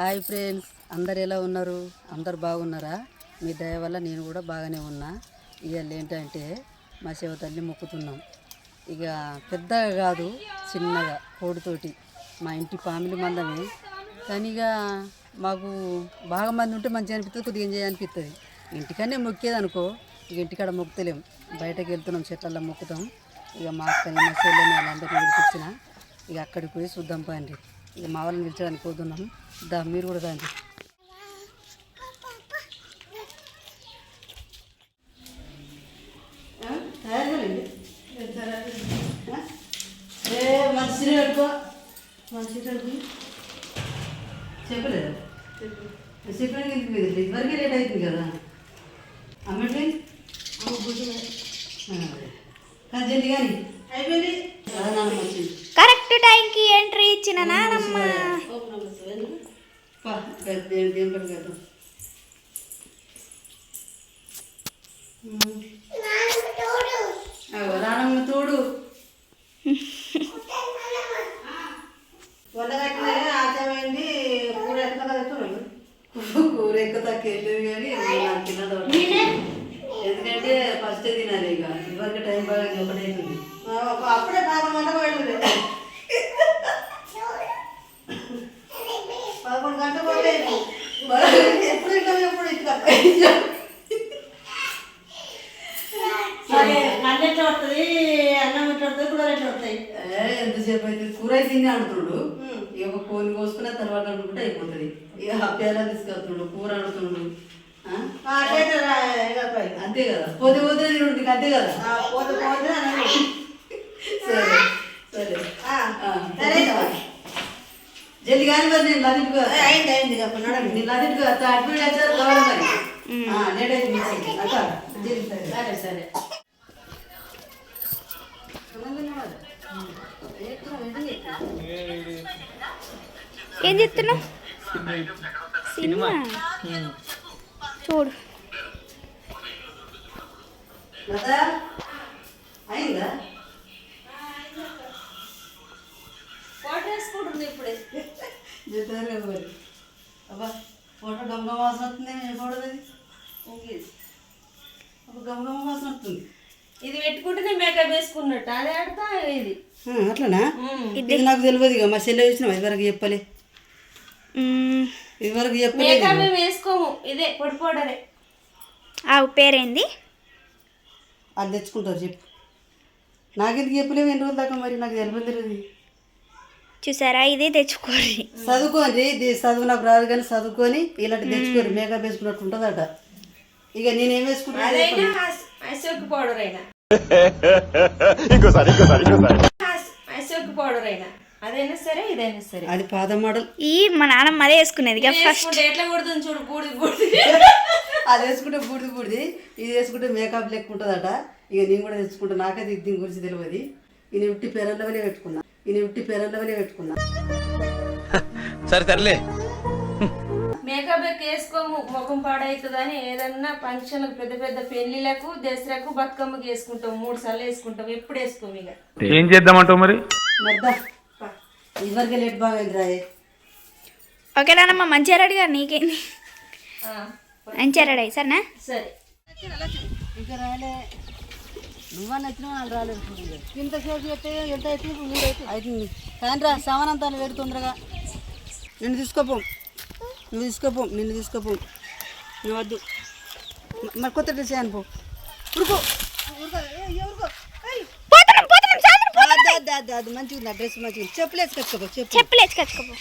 Hi friends. అందరు ఎలా ఉన్నారు? అందరు బాగున్నారా? మీ దయ వల్ల నేను కూడా బాగానే ఉన్నా. ఇవాళ ఏంటంటే మా శివ తల్లి మొక్కుతున్నాం. ఇక పెద్దగా కాదు చిన్నగా కోడితోటి. మా ఇంటి ఫ్యామిలీ మందమే. కానీ ఇక మాకు బాగా మంది ఉంటే మంచిగా అనిపిస్తుంది కొద్దిగా ఎంజాయ్ అనిపిస్తుంది. ఇంటికనే మొక్కేది అనుకో ఇక ఇంటికాడ మొక్కుతలేం. బయటకు వెళ్తున్నాం చెట్లలో మొక్కుతాం. ఇక మా అక్కని మా చెల్లెని వాళ్ళందరినీ పిలిపించిన. ఇక అక్కడికి పోయి చూద్దాం పండి. ఇక మా వాళ్ళని పిలిచడానికి పోతున్నాం దా మీరు కూడా దాన్ని మంచి కట్టుకో మంచి చెప్పలేదు. చెప్పడానికి ఎందుకు మీద ఇదివరకే లేట్ అవుతుంది కదా. అమ్మండి కానీ జల్ది కానీ. అయిపోయింది? కరెక్ట్ టైంకి ఎంట్రీ ఇచ్చిన నానమ్మ. రానమ్మ తోడు. ఆచమైంది కూర తక్కువ వెళ్ళేది కానీ నాకు తిన్నది ఒకటి. ఎందుకంటే ఫస్ట్ తినాలి ఇక. ఇవరికి టైం బాగా ఒకటి అవుతుంది అప్పుడే పదకొండు గంటలకు వెళ్ళింది పదకొండు గంటలకు పోతే ఎప్పుడు ఇట్లా ఎప్పుడు ఇట్లా అన్న ఎట్లా వస్తుంది అన్నం ఎట్లా వస్తుంది కూర ఎట్లా వస్తాయి ఎంతసేపు అయితే కూర అయితే తిని అంటున్నాడు ఇక కోని కోసుకున్న తర్వాత అనుకుంటే అయిపోతుంది. ఇక హప్యాలా తీసుకెళ్తున్నాడు కూర అంటున్నాడు ఆ? అంతే కదా? పోతే పోతే నీకు అంతే కదా? పోతే పోతే సరే సరే. సరే. జల్ది కానీ మరి నేను లదించుకో అయింది అయింది. నేను లదించుకో అటు వచ్చారు కావాలి మరి. సరే సరే. ఏం చెప్తున్నావు సినిమా. చూడు. అయిందా? ఫోటో వేసుకుంటుంది ఇప్పుడే. చెప్తారు అబ్బా ఫోటో గమగమ వాసన వస్తుంది నేను ఫోటో అబ్బా గమగమ వాసన వస్తుంది. ఇది పెట్టుకుంటేనే మేకప్ వేసుకున్నట్టు. అదే ఆడతా ఇది. ఆ, అట్లనా? ఇది నాకు తెలియదు ఇక. మా చెల్లె వచ్చిన ఇదివరకు చెప్పలే. ఇదివరకు చెప్పలేదు మేకప్ మేము వేసుకోము. ఇదే పొడి పౌడరే. ఆవు పేరేంది? అది తెచ్చుకుంటారు చెప్పు. నాకెందుకు చెప్పలేవు? ఎన్ని రోజుల దాకా మరి నాకు తెలియదు తెలియదు. చూసారా? ఇదే తెచ్చుకోరి చదువుకోండి. ఇది చదువు నాకు రాదు కానీ చదువుకొని ఇలాంటి తెచ్చుకోరు మేకప్ వేసుకున్నట్టు ఉంటుందట. ఇక నేనేం వేసుకుంటా అదైనా అశోక్ పౌడర్ అయినా. ఇంకోసారి ఇంకోసారి ఇంకోసారి. అశోక్ పౌడర్ అయినా. అదైనా సరే ఇదైనా సరే. అది పాత మోడల్. ఈ మా నాన్నమ్మ అదే వేసుకునేది ఫస్ట్ వేసుకుంటే ఎట్లా కొడుతుంది చూడు బూడిది బూడిది. అది వేసుకుంటే బూడిది బూడిది. ఇది వేసుకుంటే మేకప్ లెక్క ఉంటుందట. ఇక నేను కూడా తెచ్చుకుంటా. నాకైతే ఇది దీని గురించి తెలియదు ఈయన ఉట్టి పెరల్లవనే పెట్టుకున్నా. ఈయన ఉట్టి పెరల్లవనే పెట్టుకున్నా. సరే సర్లే. మేకప్ వేసుకోము ముఖం పాడవుతుందని ఏదన్నా ఫంక్షన్ పెద్ద పెద్ద పెళ్ళిలకు దసరాకు బతుకమ్మకి వేసుకుంటాం. మూడు సార్లు వేసుకుంటాం. ఎప్పుడు వేసుకోము ఇక. ఏం చేద్దామంటావు మరి? ఇదివరకే లేట్ బాగా మంచిగా రెడీ గారు నీకేంది? ఆ, మంచిగా రెడీ అయ్యి సరేనా? సరే. ఇంకా రాలే. నువ్వని వచ్చినా వాళ్ళు రాలేదు. ఇంతసేపు చెప్తే ఎంత అవుతుంది? మూడు అవుతుంది. అవుతుంది. కానీ రా సమానంతాలు వేరు తొందరగా. నిన్ను తీసుకోపో. నువ్వు తీసుకోపో నిన్ను తీసుకోపో. నువ్వు వద్దు. మరి కొత్త డ్రెస్ అని పో ఉరుకో. అదే అదే అదే అది మంచిగా ఉంది డ్రెస్ మంచిగా ఉంది చెప్పులు వేసుకొచ్చుకోపో చెప్పు చెప్పులు వేసుకొచ్చుకోపో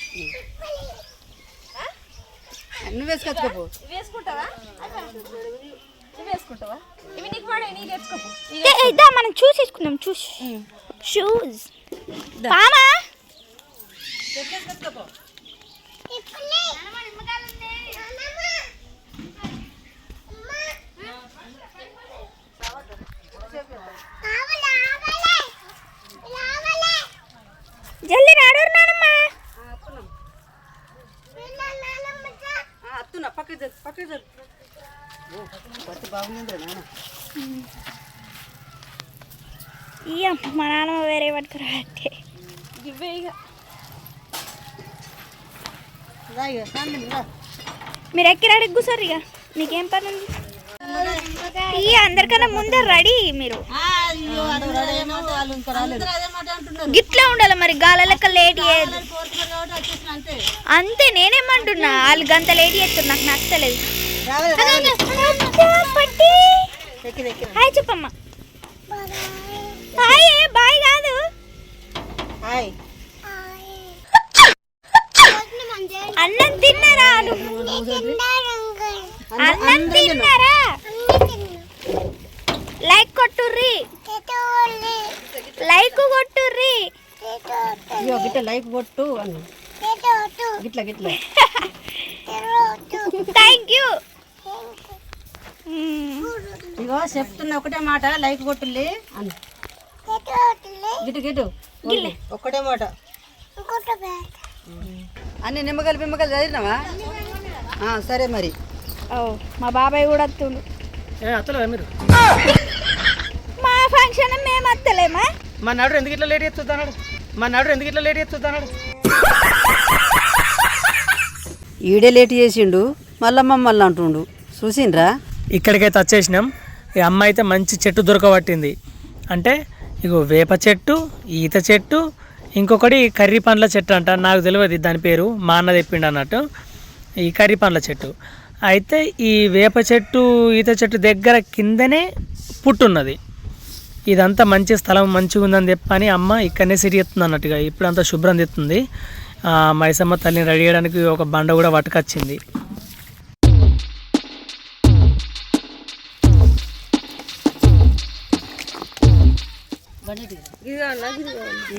నువ్వు వేసుకొచ్చుకోపో వేసుకుంటావా? ఇవి వేసుకుంటావా? ఇవి నీకు పడే నీ తెచ్చుకోపు ఏ, ఇద్దా మనం చూసి వేసుకుందాం చూసి షూస్ పామా? జల్దీ రాడోరు నానమ్మ అత్తున్నా నాన్న ఇయ్య మా నాన్నమ్మ వేరే పట్టుకురా అంటే ఇవే ఇక మీరు ఎక్కి రెడీ కూర్చోరు ఇక మీకేం పని ఉంది ఇక అందరికన్నా ముందే రెడీ మీరు గిట్లా ఉండాలి మరి గాల లెక్క లేట్ అంతే. నేనేమంటున్నా? వాళ్ళు గంత లేట్ చేస్తారు నాకు నచ్చలేదు. హాయ్ చెప్పమ్మా. హాయ్ బాయ్ కాదు. అన్నం తిన్నారా? అన్నం తిన్నారా? లైక్ కొట్టుర్రి లైక్ కొట్టుర్రి ఇగో గిట్ల లైక్ కొట్టు అన్న. గిట్ల గిట్ల. Thank you. ఇగో చెప్తున్న ఒకటే మాట లైక్ కొట్టుల్లి అన్న. గిటు గిటు. ఒక్కటే మాట. అన్ని నిమ్మకాయలు పిమ్మకాయలు చదివినావా? ఆ, సరే మరి. ఓ మా బాబాయ్ కూడా వస్తుండు. అత్తలేదా మీరు? మా ఫంక్షన్ మేము వస్తలేమా? మా నడు ఎందుకు ఇట్లా లేట్ చేస్తున్నాడు మా నడు ఎందుకు ఇట్లా లేట్ చేస్తున్నాడు ఈడే లేట్ చేసిండు మళ్ళా మమ్మల్ని అంటుండు. చూసిండ్రా? ఇక్కడికైతే వచ్చేసినాం. ఈ అమ్మ అయితే మంచి చెట్టు దొరకబట్టింది. అంటే ఇగో వేప చెట్టు ఈత చెట్టు ఇంకొకటి కర్రీ పండ్ల చెట్టు అంట నాకు తెలియదు దాని పేరు మా అన్న తెప్పిండు అన్నట్టు. ఈ కర్రీ పండ్ల చెట్టు. అయితే ఈ వేప చెట్టు ఈత చెట్టు దగ్గర కిందనే పుట్టున్నది ఇదంతా మంచి స్థలం మంచిగా ఉందని చెప్పని అమ్మ ఇక్కడనే సిరి ఎత్తుంది అన్నట్టుగా. ఇప్పుడంతా శుభ్రం తెస్తుంది మైసమ్మ తల్లిని రెడీ చేయడానికి ఒక బండ కూడా పట్టుకొచ్చింది.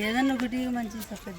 ఏదన్నా ఒకటి మంచి సపోర్ట్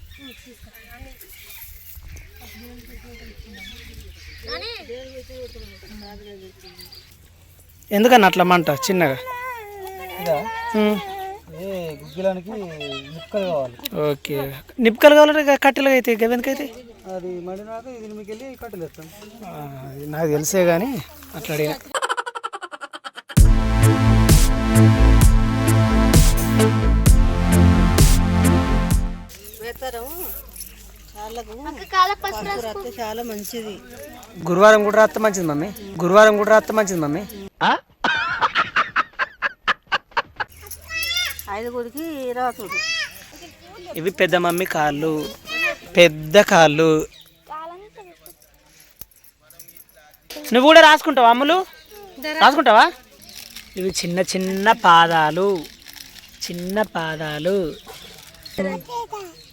ఎందుకన్నా అట్లా మంట చిన్నగా. గుగ్గిలానికి ముక్కలు కావాలి. ఓకే. నిప్పుకలు కావాలంటే కట్టెలు అయితే గవెందుకైతే అది మడినాక ఇది మీకు వెళ్ళి కట్టెలు నాకు తెలిసే కానీ అట్లా అడిగిన. కాళ్ళకు చాలా మంచిది. గురువారం కూడా రాస్తే మంచిది మమ్మీ. గురువారం కూడా రాస్తే మంచిది మమ్మీ. ఐదుగురికి రాసుడు ఇవి పెద్ద మమ్మీ కాళ్ళు. పెద్ద కాళ్ళు. నువ్వు కూడా రాసుకుంటావా అమ్ములు? రాసుకుంటావా? ఇవి చిన్న చిన్న పాదాలు. చిన్న పాదాలు.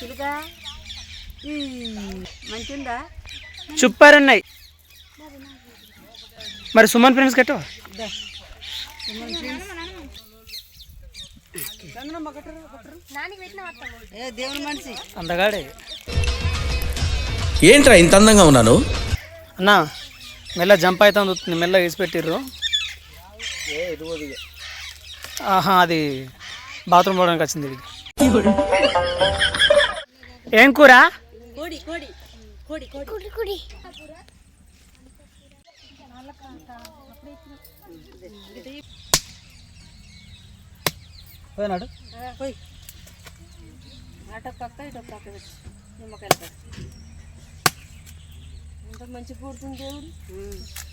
చిలుక ఉన్నాయి మరి సుమన్ ఫ్రెండ్స్ కట్టు. ఏ దేవుని మనిషి. అందగాడే. ఏంట్రా ఇంత అందంగా ఉన్నాను? అన్న మెల్ల జంప్ అవుతుంది వస్తుంది మెల్ల వేసి పెట్టిర్రు. ఆహా అది బాత్రూమ్ పోవడానికి వచ్చింది ఇది ఏం కూర? పోయినాడు పోయి అటు పక్క ఇటు పక్క వచ్చి నిమ్మకాయలు పక్క ఎంత మంచి పుడుతుంది దేవుడు.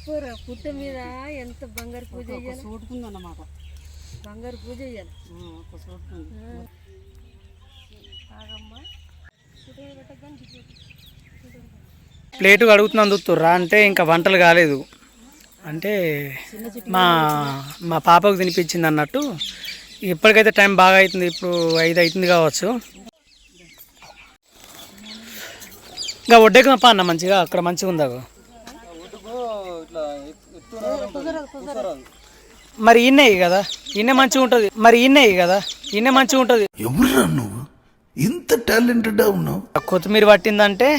పూర పుట్ట మీద ఎంత బంగారు పూజ చేయాలి? అన్నమాట బంగారు పూజ చేయాలి. ఒక చూడుకుంది ప్లేటు కడుగుతున్నాను రా అంటే ఇంకా వంటలు కాలేదు. అంటే మా మా పాపకు తినిపించింది అన్నట్టు. ఇప్పటికైతే టైం బాగా అవుతుంది ఇప్పుడు ఐదు అవుతుంది కావచ్చు. ఇంకా వడ్డేకమప్ప అన్న మంచిగా అక్కడ మంచిగా ఉందా? మరి ఈయనే కదా? ఈయనే మంచిగా ఉంటుంది. మరి ఈయనే కదా? ఈయనే మంచిగా ఉంటుంది. ఎవరు నువ్వు? ఇంత టాలెంటెడ్ ఉన్నావు? కొత్తిమీర పట్టిందంటే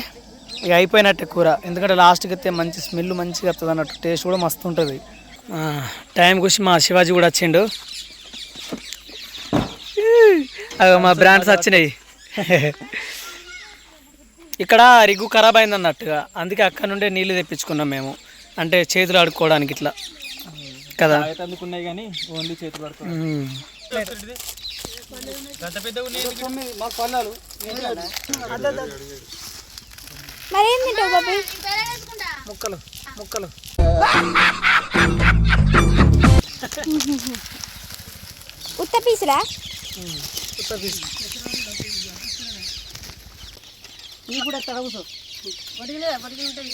ఇక అయిపోయినట్టే కూర. ఎందుకంటే లాస్ట్కి అయితే మంచి స్మెల్ మంచిగా వస్తుంది అన్నట్టు టేస్ట్ కూడా మస్తు ఉంటుంది. టైం గురించి మా శివాజీ కూడా వచ్చిండు. అగో మా బ్రాండ్స్ వచ్చినాయి. ఇక్కడ రిగ్గు ఖరాబ్ అయింది అన్నట్టుగా. అందుకే అక్కడ నుండే నీళ్ళు తెప్పించుకున్నాం మేము. అంటే చేతులు ఆడుకోవడానికి ఇట్లా. కదా? అందుకున్నాయి కానీ ఓన్లీ చేతులు ఉమ్. మాకు పన్నాలు మరి ఏం తింటావు బాబీ? ముక్కలు ముక్కలు. ఉత్త పీసులా నీ కూడా తడవుతావు వడిలే వడిగి ఉంటుంది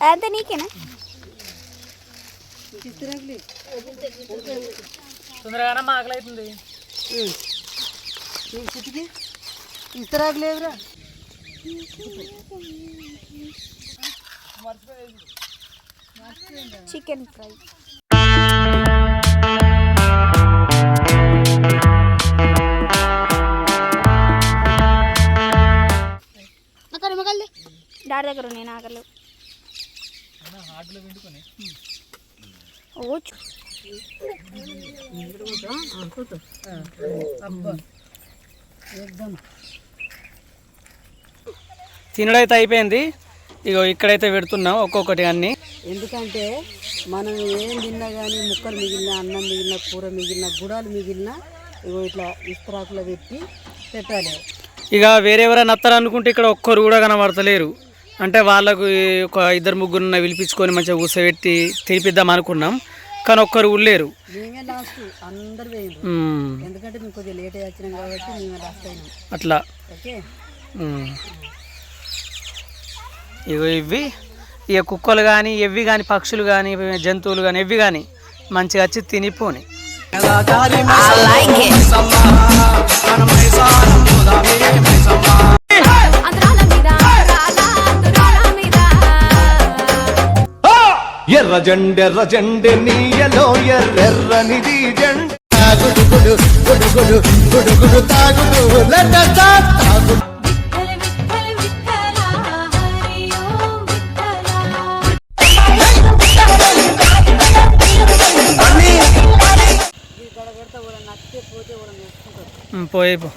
అదంతా నీకేనా? తొందరగానే మా ఆకలి అవుతుంది చిటికి ఇస్తురాకు చికెన్ ఫ్రై డాడీ దగ్గర నేను ఆకలి ఓ తినడైతే అయిపోయింది. ఇగో ఇక్కడైతే పెడుతున్నాం ఒక్కొక్కటి అన్ని. ఎందుకంటే మనం ఏం తిన్నా కానీ ముక్కలు మిగిలిన అన్నం మిగిలిన కూర మిగిలిన గుడాలు మిగిలిన ఇగో ఇట్లా ఇస్త్రాకులో పెట్టి పెట్టాలి. ఇక వేరెవరైనా వస్తారు అనుకుంటే ఇక్కడ ఒక్కరు కూడా కనబడతలేరు. అంటే వాళ్ళకు ఒక ఇద్దరు ముగ్గురు పిలిపించుకొని మంచిగా కూర్చోబెట్టి తినిపిద్దాం అనుకున్నాం. కానీ ఒక్కరు ఉల్లేరు మేమే లాస్ట్ అందరు వేయండి ఉమ్, ఎందుకంటే మేము కొద్దిగా లేట్ అయ్యి వచ్చినాం కాబట్టి మేమే లాస్ట్ అయినాం అట్లా. ఇగో ఇవి ఇక కుక్కలు కానీ ఎవి కానీ పక్షులు కానీ జంతువులు కానీ ఎవి కానీ మంచిగా వచ్చి తినిపోని ఎర్ర జెండెర్ర జెండె నీయలో ఎర్రెర్రనిది జెండ ఉమ్, పోయి పో.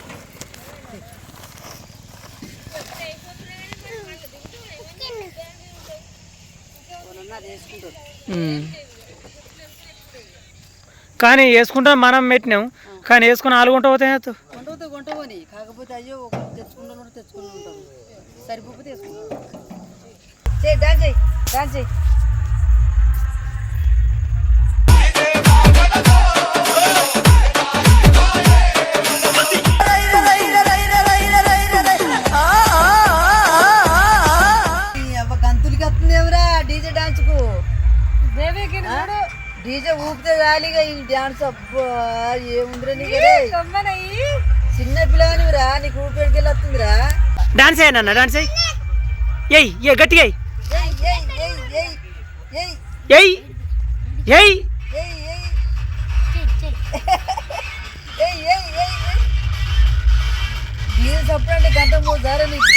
కానీ వేసుకుంటాం మనం పెట్టినాం. కానీ వేసుకుని ఆలు గుంట పోతే ఏమవుతుంది? కొంటపోతే కొంటపోని కాకపోతే అయ్యో ఒకరు సరిపోతే డీజే ఊపితే చాలిగా ఈ డాన్స్ అబ్బా ఏముందిరా నీకు రే? చిన్న పిల్లనివిరా నీకు ఊపిడికి వస్తుందిరా డాన్స్ అయ్యానన్న డాన్స్ అయ్యి ఎయ్ ఏ గట్టిగా ఎయ్ ఏయ్ ఏయ్ ఏయ్ ఏయ్ ఏయ్. ఎయ్ ఎయ్ ఏయ్ ఏయ్. ఏయ్ ఏయ్ ఏయ్ డీజే సప్పుడు అంటే గంట మూడు ధర నీకు.